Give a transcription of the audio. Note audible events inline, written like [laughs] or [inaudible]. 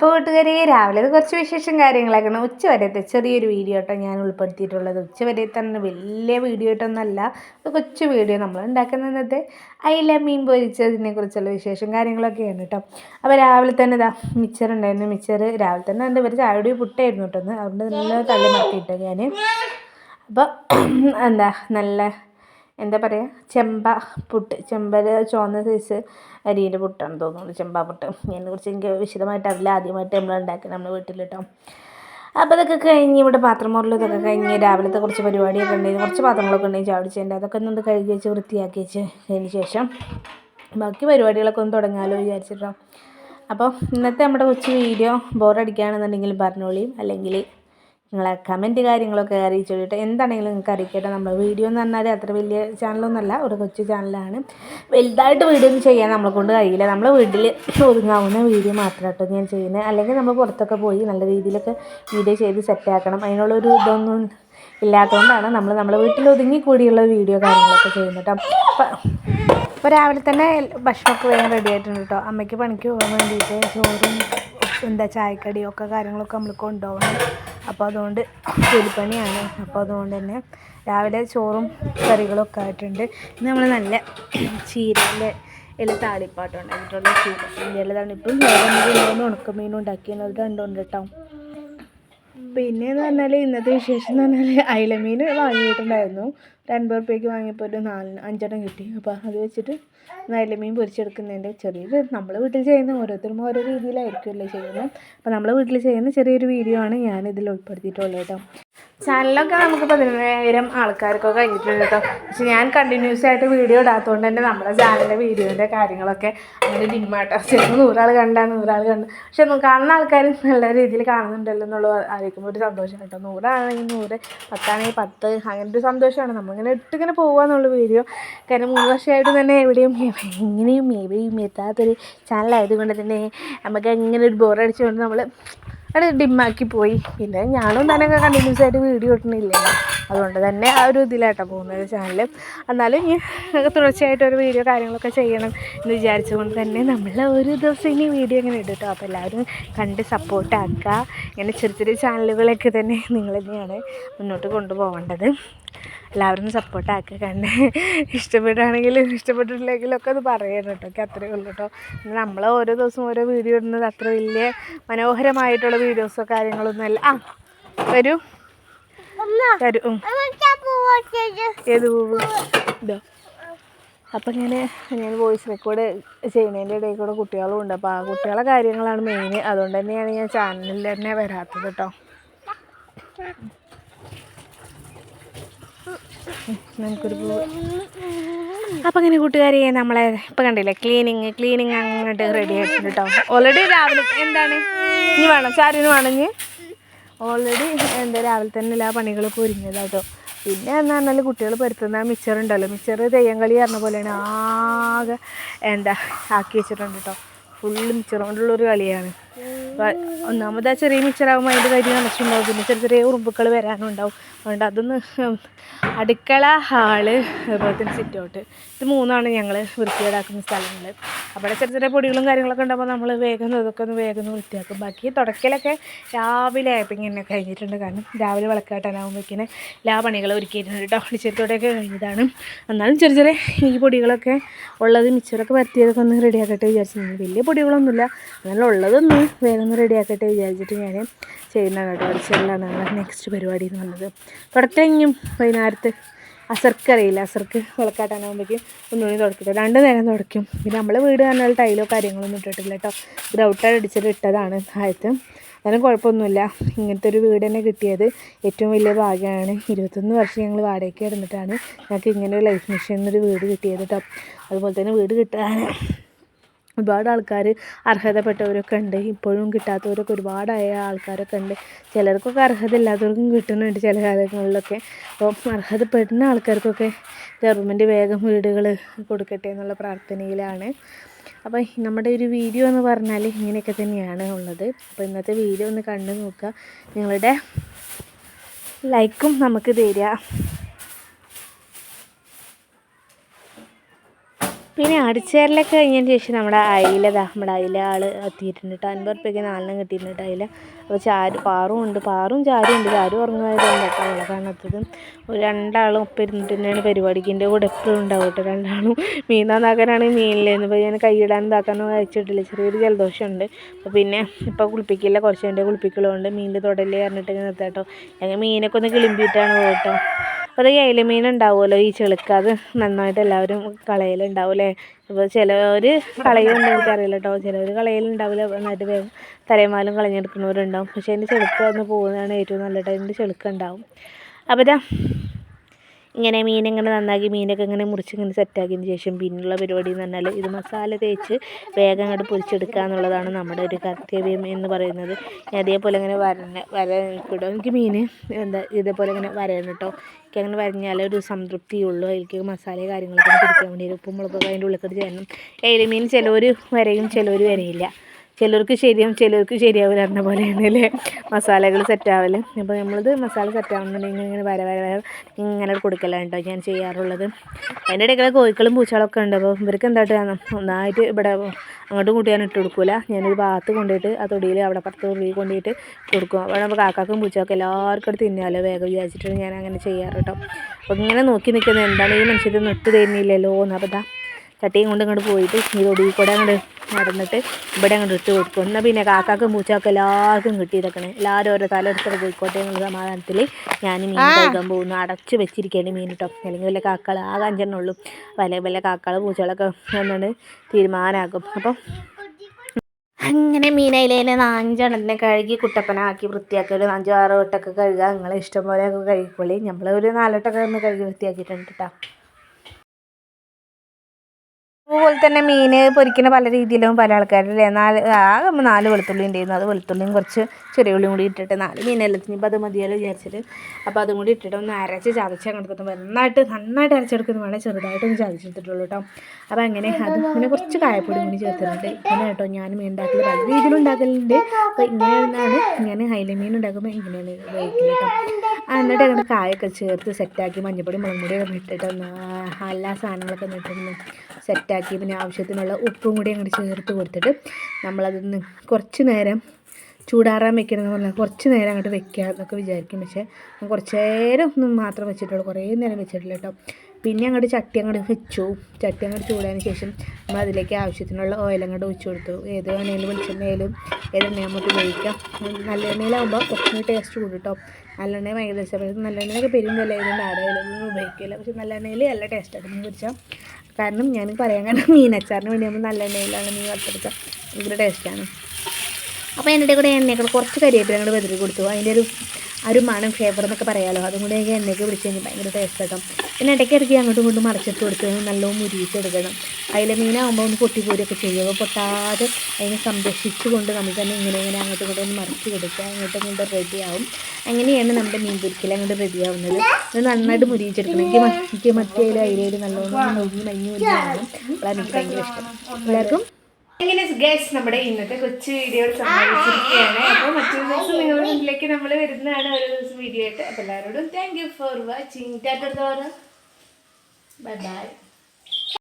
അപ്പോൾ വീട്ടുകാരി രാവിലെ കുറച്ച് വിശേഷം കാര്യങ്ങളൊക്കെയാണ്. ഉച്ച വരത്തെ ചെറിയൊരു വീഡിയോ കേട്ടോ ഞാൻ ഉൾപ്പെടുത്തിയിട്ടുള്ളത്. ഉച്ച വരെ തന്നെ വലിയ വീഡിയോ ആയിട്ടൊന്നല്ല ഒരു കൊച്ചു വീഡിയോ നമ്മൾ ഉണ്ടാക്കുന്നത് അയില മീൻ പൊരിച്ചതിനെ കുറിച്ചുള്ള വിശേഷം കാര്യങ്ങളൊക്കെയാണ് കേട്ടോ. അപ്പോൾ രാവിലെ തന്നെ ഇതാ മിച്ചർ ഉണ്ടായിരുന്നു. മിച്ചർ രാവിലെ തന്നെ എന്റെ ഇവർ ചായയുടെ പുട്ടായിരുന്നു കേട്ടോ. ഒന്ന് അതുകൊണ്ട് നല്ല തള്ളി മാറ്റിയിട്ടോ ഞാൻ അപ്പോൾ എന്താ നല്ല എന്താ പറയുക ചെമ്പ പുട്ട്. ചെമ്പൽ ചുവന്ന സൈസ് അരിയുടെ പുട്ടാണ് തോന്നുന്നത് ചെമ്പ പുട്ട്. അതിനെക്കുറിച്ച് എനിക്ക് വിശദമായിട്ട് അറിയില്ല. ആദ്യമായിട്ട് നമ്മൾ ഉണ്ടാക്കുന്നത് നമ്മുടെ വീട്ടിൽ കേട്ടോ അപ്പോൾ അതൊക്കെ കഴിഞ്ഞ് ഇവിടെ പാത്രം മുറിൽ ഇതൊക്കെ കഴിഞ്ഞ് രാവിലത്തെ കുറച്ച് പരിപാടിയൊക്കെ ഉണ്ടായിരുന്നു കുറച്ച് പാത്രങ്ങളൊക്കെ ഉണ്ടെങ്കിൽ ചാടിച്ചതിന്റെ അതൊക്കെ ഒന്ന് കഴുകി വെച്ച് വൃത്തിയാക്കി വെച്ച് അതിന് ശേഷം ബാക്കി പരിപാടികളൊക്കെ ഒന്ന് തുടങ്ങാമല്ലോ വിചാരിച്ചിട്ടോ അപ്പോൾ ഇന്നത്തെ നമ്മുടെ കൊച്ചു വീഡിയോ ബോറടിക്കുകയാണെന്നുണ്ടെങ്കിൽ പറഞ്ഞോളിയും അല്ലെങ്കിൽ നിങ്ങളെ കമന്റ് കാര്യങ്ങളൊക്കെ അറിയിച്ചു കേട്ടോ എന്താണെങ്കിലും നിങ്ങൾക്ക് അറിയിക്കട്ടെ നമ്മൾ വീഡിയോ എന്ന് പറഞ്ഞാൽ അത്ര വലിയ ചാനലൊന്നുമല്ല ഒരു കൊച്ചു ചാനലാണ് വലുതായിട്ട് വീഡിയോ ഒന്നും ചെയ്യാൻ നമ്മളെ കൊണ്ട് കഴിയില്ല. നമ്മൾ വീട്ടിൽ ഒതുങ്ങാവുന്ന വീഡിയോ മാത്രം കേട്ടോ ഞാൻ ചെയ്യുന്നത്. അല്ലെങ്കിൽ നമ്മൾ പുറത്തൊക്കെ പോയി നല്ല രീതിയിലൊക്കെ വീഡിയോ ചെയ്ത് സെറ്റാക്കണം അതിനുള്ളൊരു ഇതൊന്നും ഇല്ലാത്തതുകൊണ്ടാണ് നമ്മൾ നമ്മുടെ വീട്ടിൽ ഒതുങ്ങി കൂടിയുള്ള വീഡിയോ കാര്യങ്ങളൊക്കെ ചെയ്യുന്നത് കേട്ടോ. അപ്പം രാവിലെ തന്നെ ഭക്ഷണമൊക്കെ വേഗം റെഡി ആയിട്ടുണ്ട് കേട്ടോ. അമ്മയ്ക്ക് പണിക്ക് പോകാൻ വേണ്ടിയിട്ട് ചോറും എന്താ ചായക്കടിയൊക്കെ കാര്യങ്ങളൊക്കെ നമ്മൾ കൊണ്ടുപോകണം. അപ്പോൾ അതുകൊണ്ട് കൂലിപ്പണിയാണ്. അപ്പോൾ അതുകൊണ്ട് തന്നെ രാവിലെ ചോറും കറികളൊക്കെ ആയിട്ടുണ്ട്. ഇന്ന് നമ്മൾ നല്ല ചീരന്റെ ഇല താളിപ്പാട്ടം ഉണ്ടാക്കിയിട്ടുള്ള ചീര ഇന്ത്യയിലെ തണിപ്പും വേറെ ഉണക്കമീനും ഉണ്ടാക്കിയത് രണ്ടുണ്ട് കേട്ടോ പിന്നെ എന്ന് പറഞ്ഞാൽ ഇന്നത്തെ വിശേഷം എന്ന് പറഞ്ഞാൽ അയലമീൻ വാങ്ങിയിട്ടുണ്ടായിരുന്നു. ഒരു റുപ്യക്ക് വാങ്ങിയപ്പോൾ ഒരു നാലിന് അഞ്ചെണ്ണം കിട്ടി. അപ്പോൾ അത് വെച്ചിട്ട് അയിലമീൻ പൊരിച്ചെടുക്കുന്നതിന്റെ ചെറിയൊരു നമ്മൾ വീട്ടിൽ ചെയ്യുന്ന ഓരോരുത്തരും ഓരോ രീതിയിലായിരിക്കുമല്ലോ ചെയ്യുന്നത്. അപ്പോൾ നമ്മൾ വീട്ടിൽ ചെയ്യുന്ന ചെറിയൊരു വീഡിയോ ആണ് ഞാൻ ഇതിൽ ഉൾപ്പെടുത്തിയിട്ടുള്ളത് കേട്ടോ. ചാനലൊക്കെ നമുക്ക് പതിനായിരം ആൾക്കാർക്കൊക്കെ കഴിഞ്ഞിട്ടുണ്ട് കേട്ടോ. പക്ഷെ ഞാൻ കണ്ടിന്യൂസ് ആയിട്ട് വീഡിയോ ഇടാത്തതുകൊണ്ട് തന്നെ നമ്മുടെ ചാനലിന്റെ വീഡിയോന്റെ കാര്യങ്ങളൊക്കെ അങ്ങനെ ഡിമ്മാട്ടോ ചിലപ്പോൾ നൂറാൾ കണ്ടാൽ നൂറാൾ കണ്ട്. പക്ഷെ കാണുന്ന ആൾക്കാർ നല്ല രീതിയിൽ കാണുന്നുണ്ടല്ലോ എന്നുള്ളത് ആയിരിക്കുമ്പോൾ ഒരു സന്തോഷം കേട്ടോ. നൂറാണെങ്കിൽ നൂറ് പത്താണെങ്കിൽ പത്ത് അങ്ങനെ ഒരു സന്തോഷമാണ്. നമ്മളിങ്ങനെ ഇട്ടിങ്ങനെ പോകാന്നുള്ള വീഡിയോ. കാരണം മൂന്ന് വർഷമായിട്ട് തന്നെ എവിടെയും എങ്ങനെയും എവിടെയും എത്താത്തൊരു ചാനലായതുകൊണ്ട് തന്നെ നമുക്ക് എങ്ങനെ ഒരു ബോറടിച്ചുകൊണ്ട് നമ്മൾ അത് ഡിമ്മാക്കി പോയി. പിന്നെ ഞാനും തന്നെ കണ്ടിന്യൂസ് ആയിട്ട് വീഡിയോ ഇട്ടണില്ലല്ലോ അതുകൊണ്ട് തന്നെ ആ ഒരു ഇതിലാട്ടോ പോകുന്നത് ചാനൽ എന്നാലും ഞാൻ തുടർച്ചയായിട്ട് ഒരു വീഡിയോ കാര്യങ്ങളൊക്കെ ചെയ്യണം എന്ന് വിചാരിച്ചുകൊണ്ട് തന്നെ നമ്മൾ ഒരു ദിവസം ഇനി വീഡിയോ ഇങ്ങനെ ഇടും അപ്പോൾ എല്ലാവരും കണ്ട് സപ്പോർട്ടാക്കുക ഇങ്ങനെ ചെറിയ ചെറിയ ചാനലുകളൊക്കെ തന്നെ നിങ്ങൾ തന്നെയാണ് മുന്നോട്ട് കൊണ്ടുപോകേണ്ടത്. എല്ലാവരും സപ്പോർട്ട് ആക്കുക കണ്ട് ഇഷ്ടപ്പെടുകയാണെങ്കിലും ഇഷ്ടപ്പെട്ടിട്ടില്ലെങ്കിലും ഒക്കെ അത് പറയണം കേട്ടോ. ഒക്കെ അത്രയേ ഉള്ളൂ കേട്ടോ. നമ്മൾ ഓരോ ദിവസവും ഓരോ വീഡിയോ ഇടുന്നത് അത്ര വലിയ മനോഹരമായിട്ടുള്ള വീഡിയോസോ കാര്യങ്ങളൊന്നും അല്ല. ആ വരൂ. തരൂ. ഏത് പൂവ് ഇതോ. അപ്പം ഇങ്ങനെ ഞാൻ വോയിസ് റെക്കോർഡ് ചെയ്യുന്നതിന്റെ ഇടയിൽ കൂടെ കുട്ടികളും ഉണ്ട്. അപ്പോൾ ആ കുട്ടികളെ കാര്യങ്ങളാണ് മെയിൻ അതുകൊണ്ട് തന്നെയാണ് ഞാൻ ചാനലിൽ തന്നെ വരാത്തത് കേട്ടോ. നമുക്കൊരു അപ്പം അങ്ങനെ കൂട്ടുകാരെ നമ്മളെ ഇപ്പം കണ്ടില്ലേ ക്ലീനിങ് ക്ലീനിങ് അങ്ങോട്ട് റെഡി ആയിട്ടുണ്ട് കേട്ടോ ഓൾറെഡി രാവിലെ എന്താണ്? ഇനി വേണം. ചാരിന് വേണമെങ്കിൽ ഓൾറെഡി എന്താ രാവിലെ തന്നെ എല്ലാ പണികളൊക്കെ ഒരുങ്ങിയതാട്ടോ പിന്നെ എന്ന് പറഞ്ഞാൽ കുട്ടികൾ പരുത്തുന്ന മിച്ചർ ഉണ്ടല്ലോ. മിച്ചർ തെയ്യം കളി പറഞ്ഞ പോലെയാണ് ആകെ എന്താ ആക്കി വെച്ചിട്ടുണ്ട് കേട്ടോ ഫുള്ള് മിച്ചർ കൊണ്ടുള്ളൊരു കളിയാണ്. ഒന്നാമത് ആ ചെറിയ മിച്ചറാകുമ്പോൾ അതിന്റെ വരി നിറച്ചുണ്ടാവും പിന്നെ ചെറിയ ചെറിയ ഉറുമ്പുകൾ വരാനുണ്ടാവും. അതുകൊണ്ട് അതൊന്ന് അടുക്കള ഹാൾ അതുപോലെ തന്നെ സിറ്റൗട്ട് ഇത് മൂന്നാണ് ഞങ്ങൾ വൃത്തികേടാക്കുന്ന സ്ഥലങ്ങൾ. അവിടെ ചെറിയ ചെറിയ പൊടികളും കാര്യങ്ങളൊക്കെ ഉണ്ടാകുമ്പോൾ നമ്മൾ വേഗം ഇതൊക്കെ ഒന്ന് വേഗം ഒന്ന് വൃത്തിയാക്കും. ബാക്കി തുടക്കലൊക്കെ രാവിലെ ആയപ്പോൾ ഇങ്ങനെ കഴിഞ്ഞിട്ടുണ്ട്. കാരണം രാവിലെ വിളക്കാട്ടാനാകുമ്പോഴേക്കിനെ എല്ലാ പണികളും ഒരുക്കിയിട്ടുണ്ട് കേട്ടോ. അടിച്ചത്തോടെയൊക്കെ കഴിഞ്ഞതാണ്. എന്നാലും ചെറിയ ചെറിയ ഈ പൊടികളൊക്കെ ഉള്ളത് മിച്ചറൊക്കെ പരത്തിയതൊക്കെ ഒന്ന് റെഡിയാക്കട്ടെ വിചാരിച്ചിരുന്നു വലിയ പൊടികളൊന്നുമില്ല. അങ്ങനെ ഉള്ളതൊന്ന് വേഗം റെഡിയാക്കട്ടെ വിചാരിച്ചിട്ട് ഞാൻ ചെയ്യുന്നതാണ് കേട്ടോ അടിച്ചെല്ലാണ് നമ്മുടെ നെക്സ്റ്റ് പരിപാടി എന്ന് പറഞ്ഞത് തുടക്കഞ്ഞും വൈകുന്നേരത്ത് അസർക്ക് അറിയില്ല. അസർക്ക് വിളക്കാട്ടാനാകുമ്പോഴേക്കും ഒന്നുകൂടി തുടക്കട്ടെ. രണ്ട് നേരം തുടക്കും പിന്നെ നമ്മളെ വീട് പറഞ്ഞാൽ ടൈലോ കാര്യങ്ങളൊന്നും ഇട്ടിട്ടില്ല കേട്ടോ. ഗ്രൗട്ടാണ് അടിച്ചിട്ട് ഇട്ടതാണ് ആദ്യത്തെ. എന്നാലും കുഴപ്പമൊന്നുമില്ല. ഇങ്ങനത്തെ ഒരു വീട് തന്നെ കിട്ടിയത് ഏറ്റവും വലിയ ഭാഗ്യമാണ്. ഇരുപത്തൊന്ന് വർഷം ഞങ്ങൾ വാടകയ്ക്ക് കിടന്നിട്ടാണ് ഞങ്ങൾക്ക് ഇങ്ങനെ ഒരു ലൈഫ് മിഷൻ എന്നൊരു വീട് കിട്ടിയത് കേട്ടോ. അതുപോലെ തന്നെ വീട് കിട്ടാൻ ഒരുപാട് ആൾക്കാർ അർഹതപ്പെട്ടവരൊക്കെ ഉണ്ട്. ഇപ്പോഴും കിട്ടാത്തവരൊക്കെ ഒരുപാടായ ആൾക്കാരൊക്കെ ഉണ്ട്. ചിലർക്കൊക്കെ അർഹത ഇല്ലാത്തവർക്കും കിട്ടുന്നുണ്ട് ചില കാലങ്ങളിലൊക്കെ. അപ്പോൾ അർഹതപ്പെടുന്ന ആൾക്കാർക്കൊക്കെ ഗവൺമെന്റ് വേഗം വീടുകൾ കൊടുക്കട്ടെ എന്നുള്ള പ്രാർത്ഥനയിലാണ്. അപ്പോൾ നമ്മുടെ ഒരു വീഡിയോ എന്ന് പറഞ്ഞാൽ ഇങ്ങനെയൊക്കെ തന്നെയാണ് ഉള്ളത്. അപ്പോൾ ഇന്നത്തെ വീഡിയോ ഒന്ന് കണ്ടു നോക്കുക. നിങ്ങളുടെ ലൈക്കും നമുക്ക് തരിക. പിന്നെ അടിച്ചേരലൊക്കെ കഴിഞ്ഞതിന് ശേഷം നമ്മുടെ അയിലതാ നമ്മുടെ അയില ആൾ എത്തിയിട്ടുണ്ട് കേട്ടോ അൻപത് റുപ്യക്ക് നാലെണ്ണം കിട്ടിയിട്ടുണ്ട് കേട്ടോ അയില. അപ്പോൾ ചാരു പാറും ഉണ്ട് പാറും ചാരും ഉണ്ട് ചാരു ഉറങ്ങുമായതുകൊണ്ട് കേട്ടോ അവളെ ഒരു രണ്ടാളും ഒപ്പം തന്നെയാണ് പരിപാടിക്ക്. എന്റെ കൂടെ എപ്പോഴും ഉണ്ടാവും കേട്ടോ രണ്ടാളും. മീൻ നന്നാക്കാനാണെങ്കിൽ മീനിലേന്ന് ഇപ്പോൾ ഞാൻ കൈയിടാൻ ഇതാക്കാനൊന്നും അയച്ചിട്ടില്ല ചെറിയൊരു ജലദോഷമുണ്ട്. അപ്പോൾ പിന്നെ ഇപ്പോൾ കുളിപ്പിക്കില്ല. കുറച്ച് എന്റെ കുളിപ്പിക്കലുണ്ട് മീനിന്റെ തുടലേ പറഞ്ഞിട്ട് ഇങ്ങനെ നിർത്താം കേട്ടോ ഞങ്ങൾ മീനൊക്കെ ഒന്ന് കിളിമ്പിയിട്ടാണ് പോകട്ടോ അപ്പോൾ അത് ഏല മീൻ ഈ ചെളുക്ക. അത് നന്നായിട്ട് എല്ലാവരും കളയലുണ്ടാവും അല്ലേ? അപ്പോൾ ചിലവർ കളയുന്നുണ്ട് എനിക്കറിയില്ല കേട്ടോ ചിലവർ കളയലുണ്ടാവില്ല. നന്നായിട്ട് വേഗം തലേമാലും കളഞ്ഞെടുക്കുന്നവരുണ്ടാവും. പക്ഷേ അതിന്റെ ചെളുക്ക് വന്ന് പോകുന്നതാണ് ഏറ്റവും നല്ല കേട്ടോ ചെളുക്കുണ്ടാവും ചെളുക്ക മീൻ ഇങ്ങനെ മീനിങ്ങനെ നന്നാക്കി മീനൊക്കെ ഇങ്ങനെ മുറിച്ച് ഇങ്ങനെ സെറ്റാക്കിയതിന് ശേഷം പിന്നുള്ള പരിപാടി എന്ന് പറഞ്ഞാൽ ഇത് മസാല തേച്ച് വേഗം അങ്ങോട്ട് പൊരിച്ചെടുക്കുക എന്നുള്ളതാണ് നമ്മുടെ ഒരു കർത്തവ്യം എന്ന് പറയുന്നത്. അതേപോലെ ഇങ്ങനെ വരണ വര കിട്ടും എനിക്ക് മീൻ എന്താ ഇതേപോലെ ഇങ്ങനെ വരണം കേട്ടോ എനിക്ക് അങ്ങനെ വരഞ്ഞാലേ ഒരു സംതൃപ്തിയുള്ളൂ അതിലേക്ക് മസാല കാര്യങ്ങളൊക്കെ പിടിക്കാൻ വേണ്ടി ഉപ്പും മുളകൊക്കെ അതിന്റെ ഉള്ളിൽ ചേരണം. മീൻ ചിലവർ വരയും ചിലവർ വരയില്ല. ചിലർക്ക് ശരിയാവും ചിലർക്ക് ശരിയാവില്ല പറഞ്ഞ പോലെയാണ് അല്ലേ? മസാലകൾ സെറ്റാവൽ അപ്പോൾ നമ്മളിത് മസാല സെറ്റാവുന്നുണ്ടെങ്കിൽ ഇങ്ങനെ വര വര വര ഇങ്ങനെ കൊടുക്കലാണ് കേട്ടോ ഞാൻ ചെയ്യാറുള്ളത്. അതിന്റെ ഇടയ്ക്കുള്ള കോഴിക്കളും പൂച്ചകളൊക്കെ ഉണ്ട്. അപ്പോൾ ഇവർക്ക് എന്തായിട്ട് ഒന്നായിട്ട് ഇവിടെ അങ്ങോട്ടും ഇങ്ങോട്ടും ഞാൻ ഇട്ട് കൊടുക്കില്ല ഞാനൊരു ഭാഗത്ത് കൊണ്ടുപോയിട്ട് ആ തൊടിയിൽ അവിടെ പുറത്ത് തൊടിയിൽ കൊണ്ടുപോയിട്ട് കൊടുക്കും. അവിടെ നമ്മൾ കാക്കാക്കും പൂച്ചയൊക്കെ എല്ലാവർക്കും അടുത്ത് തിന്നാലോ വേഗം വിചാരിച്ചിട്ട് ഞാൻ അങ്ങനെ ചെയ്യാറ് കേട്ടോ അപ്പോൾ ഇങ്ങനെ നോക്കി നിൽക്കുന്നത് എന്താണ് ഈ മനുഷ്യർ നട്ട് തരുന്നില്ലല്ലോ എന്ന്. അപ്പോൾ ചട്ടിയും കൊണ്ട് ഇങ്ങോട്ട് പോയിട്ട് ഈ തൊടിയിൽ കൂടെ അങ്ങോട്ട് നടന്നിട്ട് ഇവിടെ അങ്ങോട്ട് ഇട്ട് കൊടുക്കും. എന്നാൽ പിന്നെ കാക്കാക്കും പൂച്ചയൊക്കെ എല്ലാവർക്കും കിട്ടിയതൊക്കെ എല്ലാവരും ഓരോ തല എടുത്തിട്ട് പോയിക്കോട്ടെ എന്നുള്ള സമാധാനത്തിൽ ഞാൻ മീൻ കഴിക്കാൻ പോകുന്നു. അടച്ചു വെച്ചിരിക്കുകയാണ് മീൻ കേട്ടോ അല്ലെങ്കിൽ വല്ല കാക്കൾ ആകെ അഞ്ചെണ്ണേ ഉള്ളൂ. വല്ല വല്ല കാക്കൾ പൂച്ചകളൊക്കെ എന്നാണ് തീരുമാനമാക്കും അപ്പം അങ്ങനെ മീനയിലേനെ അഞ്ചെണ്ണത്തിനെ കഴുകി കുട്ടപ്പനാക്കി വൃത്തിയാക്കി ഒരു അഞ്ചോ ആറോ വട്ടമൊക്കെ കഴുകുക നിങ്ങളെ ഇഷ്ടം പോലെയൊക്കെ കഴുകിക്കോളി. നമ്മൾ ഒരു നാലെട്ടൊക്കെ ഒന്ന് കഴുകി വൃത്തിയാക്കിയിട്ടുണ്ട് കേട്ടോ അതുപോലെ തന്നെ മീൻ പൊരിക്കുന്ന പല രീതിയിലും പല ആൾക്കാരില്ലേ? നാല് ആകെ നാല് വെളുത്തുള്ളി ഉണ്ടായിരുന്നു. അത് വെളുത്തുള്ളിയും കുറച്ച് ചെറിയ ഉള്ളിയും കൂടി ഇട്ടിട്ട് നാല് മീനെല്ലാം ഇപ്പം അത് മതിയല്ലോ വിചാരിച്ചിട്ട്. അപ്പോൾ അതും കൂടി ഇട്ടിട്ട് ഒന്ന് അരച്ച് ചതച്ച് അങ്ങോട്ട് നന്നായിട്ട് നന്നായിട്ട് അരച്ചെടുക്കുന്ന വേണേൽ ചെറുതായിട്ടൊന്ന് ചതച്ചെടുത്തിട്ടുള്ളൂ കേട്ടോ അപ്പോൾ അങ്ങനെ അത് പിന്നെ കുറച്ച് കായപ്പൊടി കൂടി ചേർത്തിട്ടുണ്ട്. ഇങ്ങനെ കേട്ടോ ഞാൻ മീൻ ഉണ്ടാക്കൽ പല രീതിയിലും ഉണ്ടാക്കലുണ്ട്. അപ്പോൾ ഇങ്ങനെയാണ് ഞാൻ ഹൈല മീൻ ഉണ്ടാക്കുമ്പോൾ ഇങ്ങനെയാണ് ഉപയോഗിക്കുന്നത് കേട്ടോ എന്നിട്ട് അങ്ങനെ കായൊക്കെ ചേർത്ത് സെറ്റാക്കി മഞ്ഞപ്പൊടി മുളക് പൊടിയൊക്കെ ഇട്ടിട്ട് എല്ലാ സാധനങ്ങളൊക്കെ ഇട്ടിട്ട് സെറ്റാക്കി പിന്നെ ആവശ്യത്തിനുള്ള ഉപ്പും കൂടി അങ്ങോട്ട് ചേർത്ത് കൊടുത്തിട്ട് നമ്മളതൊന്ന് കുറച്ച് നേരം ചൂടാറാൻ വെക്കണം എന്ന് പറഞ്ഞാൽ കുറച്ച് നേരം അങ്ങോട്ട് വെക്കുക എന്നൊക്കെ വിചാരിക്കും. പക്ഷേ കുറച്ച് നേരം ഒന്നും മാത്രം വെച്ചിട്ടുള്ളൂ. കുറേ നേരം വെച്ചിട്ടില്ല കേട്ടോ. പിന്നെ അങ്ങോട്ട് ചട്ടി അങ്ങോട്ട് വെച്ചു. ചട്ടി അങ്ങോട്ട് ചൂടായതിന് ശേഷം നമ്മൾ അതിലേക്ക് ആവശ്യത്തിനുള്ള ഓയിൽ അങ്ങോട്ട് ഒഴിച്ചു കൊടുത്തു. ഏത് എണ്ണയിൽ വെളിച്ചെണ്ണയിലും ഏതെണ്ണ നമുക്ക് ഉപയോഗിക്കാം. നല്ല എണ്ണയിലാകുമ്പോൾ കുറച്ചും ടേസ്റ്റ് കൂടും കേട്ടോ. നല്ലെണ്ണ ഭയങ്കര നല്ല എണ്ണയൊക്കെ പെരും വില ആയതുകൊണ്ട് ഉപയോഗിക്കില്ല. ഉപയോഗിക്കില്ല നല്ല എണ്ണയിൽ നല്ല ടേസ്റ്റായിട്ട് മീൻ പൊരിച്ചാൽ കാരണം ഞാൻ പറയാൻ കാരണം [laughs] മീനച്ചാറിന് വേണ്ടി നമ്മൾ നല്ലെണ്ണയിലാണ് മീൻ വറുത്തരച്ച ഭയങ്കര ടേസ്റ്റാണ് അപ്പോൾ എന്റെ കൂടെ എണ്ണയൊക്കെ കുറച്ച് കരിവേപ്പില കൂടെ വെതിരി കൊടുത്തു. അതിന്റെ ഒരു ഒരു മണം ഫ്ലേവർ എന്നൊക്കെ പറയാമല്ലോ അതും കൂടി എനിക്ക് എണ്ണയൊക്കെ പിടിച്ച് കഴിഞ്ഞാൽ ഭയങ്കര ടേസ്റ്റ് കേട്ടോ പിന്നെ ഇടയ്ക്ക് ഇറക്കി അങ്ങോട്ടും ഇങ്ങോട്ടും മറിച്ചിട്ട് കൊടുത്ത് നല്ലോണം മുരിയിച്ചെടുക്കണം. അതിലെ മീനാകുമ്പോൾ ഒന്ന് പൊട്ടിപ്പോരൊക്കെ ചെയ്യുക ചെയ്യും. അപ്പോൾ പൊട്ടാതെ അതിനെ സംരക്ഷിച്ചുകൊണ്ട് നമ്മൾ തന്നെ ഇങ്ങനെ ഇങ്ങനെ അങ്ങോട്ടും ഇങ്ങോട്ടും ഒന്ന് മറിച്ച് കൊടുക്കുക. അങ്ങോട്ടും ഇങ്ങോട്ടും റെഡിയാവും അങ്ങനെയാണ് നമ്മുടെ മീൻ പൊരിക്കൽ അങ്ങോട്ട് റെഡിയാവുന്നത് നന്നായിട്ട് മുരിയിച്ചെടുക്കണം. എനിക്ക് മറ്റേ മറ്റേലും അതിലേലും നല്ലോണം നോക്കി മഞ്ഞ് മുരിയാണ് അപ്പോൾ എനിക്ക് ഭയങ്കര ഇഷ്ടം. എല്ലാവർക്കും? ഇങ്ങനെ ഗൈസ് നമ്മുടെ ഇന്നത്തെ കൊച്ചു വീഡിയോ സമ്മാനിച്ചിരിക്കുകയാണ് അപ്പോൾ മറ്റൊരു ദിവസം നിങ്ങളുടെ മുന്നിലേക്ക് നമ്മൾ വരുന്നതാണ് ഓരോ ദിവസം വീഡിയോ ആയിട്ട്. അപ്പോൾ എല്ലാവരോടും thank you for watching tata bye bye